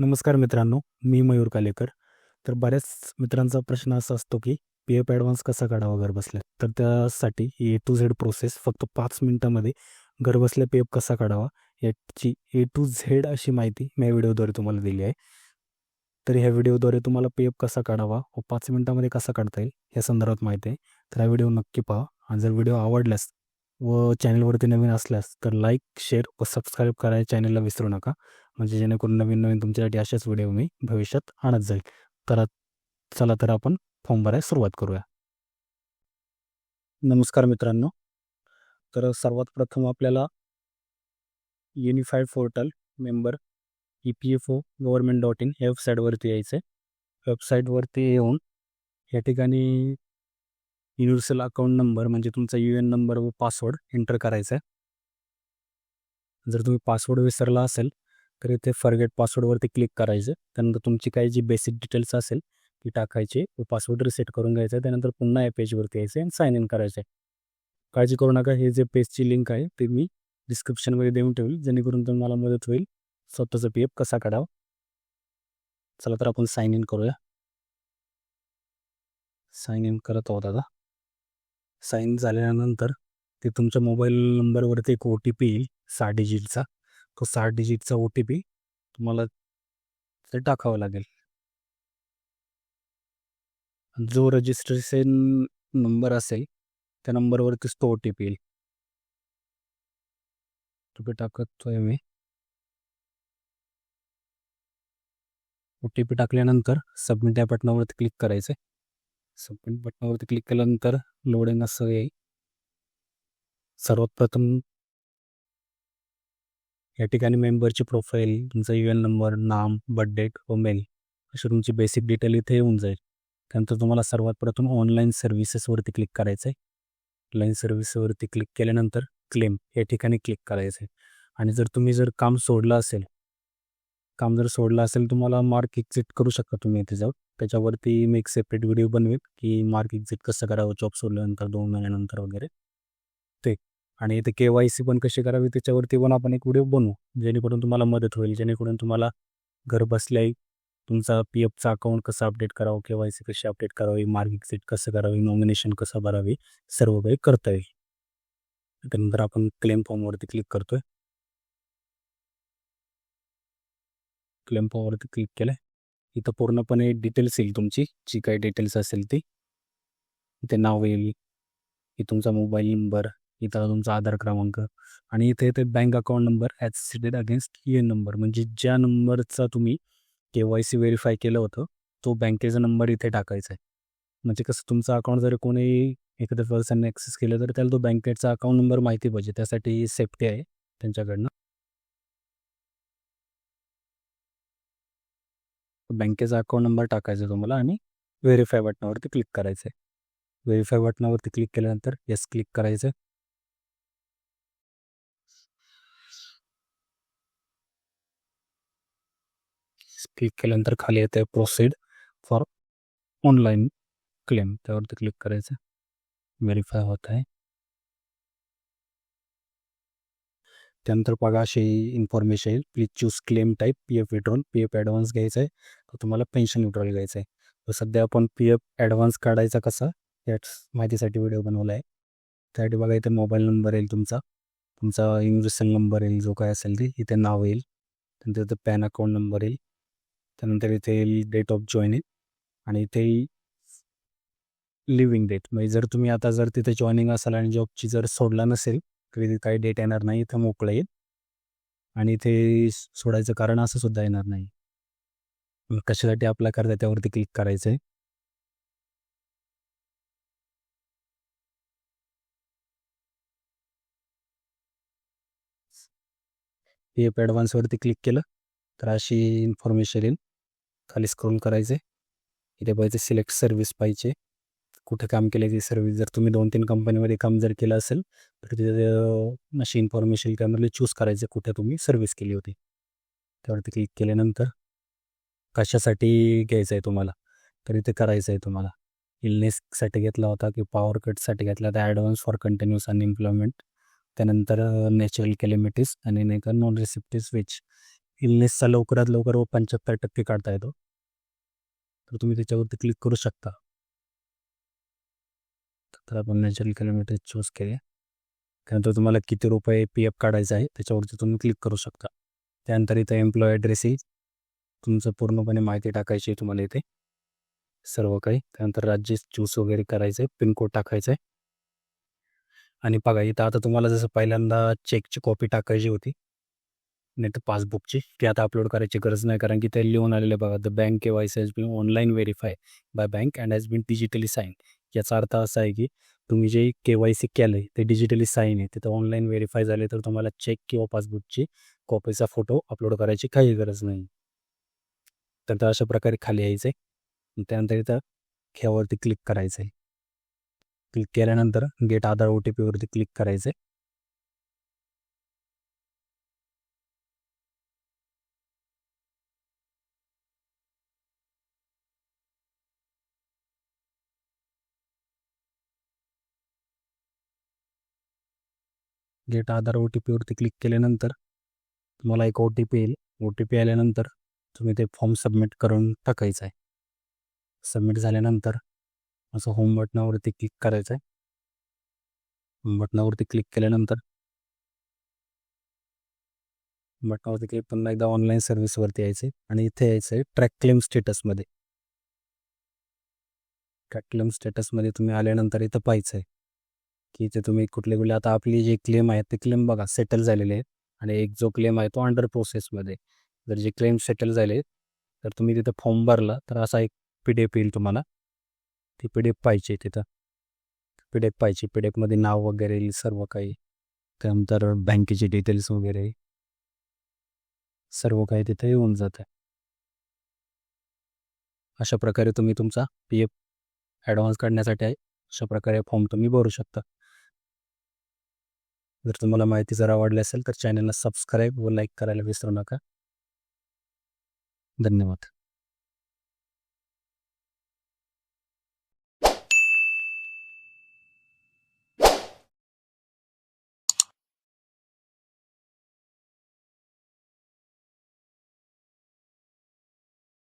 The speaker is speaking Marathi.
नमस्कार मित्रांनो मी मयूर कालेकर. तर बऱ्याच मित्रांचा प्रश्न असा असतो की पी एफ ॲडव्हान्स कसा काढावा घरबसल्या तर त्यासाठी ए टू झेड प्रोसेस फक्त पाच मिनटामध्ये घरबसल्या पी एफ कसा काढावा? याची ए टू झेड अशी माहिती मी या व्हिडिओद्वारे तुम्हाला दिली आहे. तर ह्या व्हिडिओद्वारे तुम्हाला पी एफ कसा काढावा व पाच मिनटामध्ये कसा काढता येईल या संदर्भात माहिती आहे. तर हा व्हिडिओ नक्की पहा. आणि जर व्हिडिओ आवडल्यास व चॅनलवरती नवीन असल्यास तर लाईक शेअर व सबस्क्राईब करायला चॅनलला विसरू नका. म्हणजे जेणेकरून नवीन नवीन तुमच्यासाठी अशाच व्हिडिओ मी भविष्यात आणत जाईल. तर चला तर आपण फॉर्म भरायला सुरुवात करूया. नमस्कार मित्रांनो. तर सर्वात प्रथम आपल्याला unified portal member E P F O government dot in या वेबसाईटवरती यायचं आहे वेबसाईटवरती येऊन या ठिकाणी युनिव्हर्सल अकाउंट नंबर म्हणजे तुमचा यू एन नंबर व पासवर्ड एंटर करायचा आहे जर तुम्ही पासवर्ड विसरला असेल तर इथे फॉरगेट पासवर्डवरती क्लिक करायचं. त्यानंतर तुमची काही जी बेसिक डिटेल्स असेल ती टाकायची व पासवर्ड रिसेट करून घ्यायचं. आहे त्यानंतर पुन्हा या पेजवरती यायचं आणि साईन इन करायचं आहे काळजी करू नका हे जे पेजची लिंक आहे ते मी डिस्क्रिप्शनमध्ये देऊन ठेवेल. जेणेकरून तुम्हाला मदत होईल. स्वतःचा पी एफ कसा काढावा? चला तर आपण साईन इन करूया. साईन इन करत आहोत आता. साईन झाल्यानंतर ते तुमच्या मोबाईल नंबरवरती एक ओ टी पी येईल सहा डिजिटचा. तो सहा डिजिटचा ओ टी पी तुम्हाला ते टाकावं लागेल. जो रजिस्ट्रेशन नंबर असेल त्या नंबरवरतीच तो ओ टी पी येईल. तो टाकतोय मी. ओ टी पी टाकल्यानंतर सबमिट या बटनावरती क्लिक करायचं सबमिट बटनावरती क्लिक केल्यानंतर लोडिंग असं येईल. सर्वात प्रथम या ठिकाणी मेंबरची प्रोफाईल तुमचा यू एन नंबर नाम बर्थ डेट व मेल अशी तुमची बेसिक डिटेल इथे येऊन जाईल. त्यानंतर तुम्हाला सर्वात प्रथम ऑनलाईन सर्व्हिसेसवरती क्लिक करायचं आहे ऑनलाईन सर्व्हिसवरती क्लिक केल्यानंतर क्लेम या ठिकाणी क्लिक करायचं आहे आणि जर तुम्ही जर काम सोडलं असेल काम जर सोडलं असेल तुम्हाला मार्क एक्झिट करू शकता तुम्ही इथे जाऊन. त्याच्यावरती मी एक सेपरेट व्हिडिओ बनवेल की मार्क एक्झिट कसं करावं जॉब सोडल्यानंतर दोन महिन्यानंतर वगैरे. ते. आणि इथे के वाय सी पण कशी करावी त्याच्यावरती पण आपण एक व्हिडिओ बनवू जेणेकरून तुम्हाला मदत होईल जेणेकरून तुम्हाला घर बसल्याही तुमचा पी एफचा अकाउंट कसं अपडेट करावं के वाय सी कशी अपडेट करावी मार्क एक्झिट कसं करावी नॉमिनेशन कसं भरावी सर्व काही करता येईल. त्यानंतर आपण क्लेम फॉर्मवरती क्लिक करतोय. क्लेम क्लिक केलं आहे इथं पूर्णपणे डिटेल्स येईल तुमची. जी काही डिटेल्स असेल ती. इथे नाव येईल. की तुमचा मोबाईल नंबर इथं तुमचा आधार क्रमांक. आणि इथे इथे bank account number as seeded against ये नंबर म्हणजे ज्या नंबरचा तुम्ही के वाय सी व्हेरीफाय केलं होतं तो बँकेचा नंबर इथे टाकायचा आहे. म्हणजे कसं तुमचा अकाउंट जर कोणी एखाद्या पर्सनने ॲक्सेस केलं तर त्याला तो बँकेचा अकाउंट नंबर माहिती पाहिजे. त्यासाठी सेफ्टी आहे त्यांच्याकडनं. बँकेचा अकाउंट नंबर टाकायचा तुम्हाला आणि व्हेरीफाय बटनावरती क्लिक करायचं आहे. व्हेरीफाय बटनावरती क्लिक केल्यानंतर येस क्लिक करायचं क्लिक केल्यानंतर खाली येते प्रोसीड फॉर ऑनलाईन क्लेम त्यावरती क्लिक करायचं व्हेरीफाय होत आहे. त्यानंतर बघा अशी इन्फॉर्मेशन येईल. Please choose claim type P F withdrawn P F advance घ्यायचा आहे तर तुम्हाला पेन्शन विड्रॉल घ्यायचं आहे तर सध्या आपण पी एफ ॲडव्हान्स काढायचा कसा? याच माहितीसाठी व्हिडिओ बनवला आहे त्यासाठी बघा इथे मोबाईल नंबर येईल तुमचा. तुमचा युनिव्हर्सल नंबर येईल जो काय असेल ते. इथे नाव येईल. त्यानंतर इथे पॅन अकाउंट नंबर येईल. त्यानंतर इथे येईल डेट ऑफ जॉईन येईल. आणि इथे लिव्हिंग डेट म्हणजे जर तुम्ही आता जर तिथे जॉईनिंग असाल आणि जॉबची जर सोडला नसेल क्रेडिट काही डेट येणार नाही इथं मोकळं येईल. आणि इथे सोडायचं कारण असं सुद्धा येणार नाही. कशासाठी आपला करता त्यावरती क्लिक करायचं आहे पी एफ ॲडव्हान्सवरती क्लिक केलं तर अशी इन्फॉर्मेशन येईल. खाली स्क्रोल करायचे इथे पाहिजे सिलेक्ट सर्व्हिस पाहिजे. कुठे काम केले ती सर्व्हिस जर तुम्ही दोन तीन कंपनीमध्ये काम जर केलं असेल तर तिथे अशी इन्फॉर्मेशन त्यामध्ये चूज करायचं कुठे तुम्ही सर्व्हिस केली होती. त्यावरती क्लिक केल्यानंतर कशासाठी घ्यायचं आहे तुम्हाला? तर इथे करायचं आहे तुम्हाला. इलनेससाठी घेतला होता की पॉवर कटसाठी घेतला होता ॲडव्हान्स फॉर कंटिन्युअस अनएम्प्लॉयमेंट त्यानंतर नॅचरल कॅलिमिटीज आणि नाही का नॉन रिसिप्टिव्ह स्विच इलनेसचा लवकरात लवकर व पंच्याहत्तर टक्के काढता येतो. तर तुम्ही त्याच्यावरती क्लिक करू शकता. तर आपण नॅचरल किलोमीटर चूज केले. त्यानंतर तुम्हाला किती रुपये पी एफ काढायचं आहे त्याच्यावरती तुम्ही क्लिक करू शकता. त्यानंतर इथं एम्प्लॉय ॲड्रेस येईल तुमचं पूर्णपणे माहिती टाकायची आहे तुम्हाला इथे. सर्व काही. त्यानंतर राज्य चूज वगैरे करायचं आहे पिनकोड टाकायचा आहे आणि बघा इथं आता तुम्हाला जसं पहिल्यांदा चेकची कॉपी टाकायची होती नाही तर पासबुकची ती आता अपलोड करायची गरज नाही कारण की ते लिहून आलेलं आहे बघा the bank K Y C has been online verify by bank and has been digitally sign याचा अर्थ असा आहे की तुम्ही जे के वाय सी केलं आहे ते डिजिटली साईन आहे तिथं ऑनलाईन व्हेरीफाय झाले तर तुम्हाला चेक किंवा पासबुकची कॉपीचा फोटो अपलोड करायची काही गरज नाही. तर अशा प्रकारे खाली यायचं. आहे त्यानंतर इथं ह्यावरती क्लिक करायचं आहे क्लिक केल्यानंतर गेट आधार ओ टी पीवरती क्लिक करायचं आहे गेट आधार ओ टी पीवरती क्लिक केल्यानंतर तुम्हाला एक ओ टी पी येईल. ओ टी पी आल्यानंतर तुम्ही ते फॉर्म सबमिट करून टाकायचं आहे. सबमिट झाल्यानंतर असं होम बटनावरती क्लिक करायचं आहे. होम बटनावरती क्लिक केल्यानंतर बटनावरती क्लिक पुन्हा एकदा ऑनलाईन सर्व्हिसवरती यायचं आहे आणि इथे यायचं आहे ट्रॅक क्लेम स्टेटसमध्ये ट्रॅक क्लेम स्टेटसमध्ये तुम्ही आल्यानंतर इथं पाहायचं आहे. की ते तुम्ही कुठले कुठले आता आपली जे क्लेम आहेत ते क्लेम बघा सेटल झालेले आहेत आणि एक जो क्लेम आहे तो अंडर प्रोसेसमध्ये जर जे क्लेम सेटल झाले तर तुम्ही तिथं फॉर्म भरला तर असा एक पी डी एफ येईल तुम्हाला. ती पी डी एफ पाहिजे तिथं. पी डी एफ पाहिजे. पी डी एफमध्ये नाव वगैरे येईल सर्व काही. त्यानंतर बँकेचे डिटेल्स वगैरे. सर्व काही तिथे येऊन जातं. अशा प्रकारे तुम्ही तुमचा पी एफ ॲडव्हान्स काढण्यासाठी आहे अशा प्रकारे फॉर्म तुम्ही भरू शकता. जर तुम्हाला माहिती जर आवडली असेल तर चॅनलला सबस्क्राईब व लाईक करायला विसरू नका. धन्यवाद.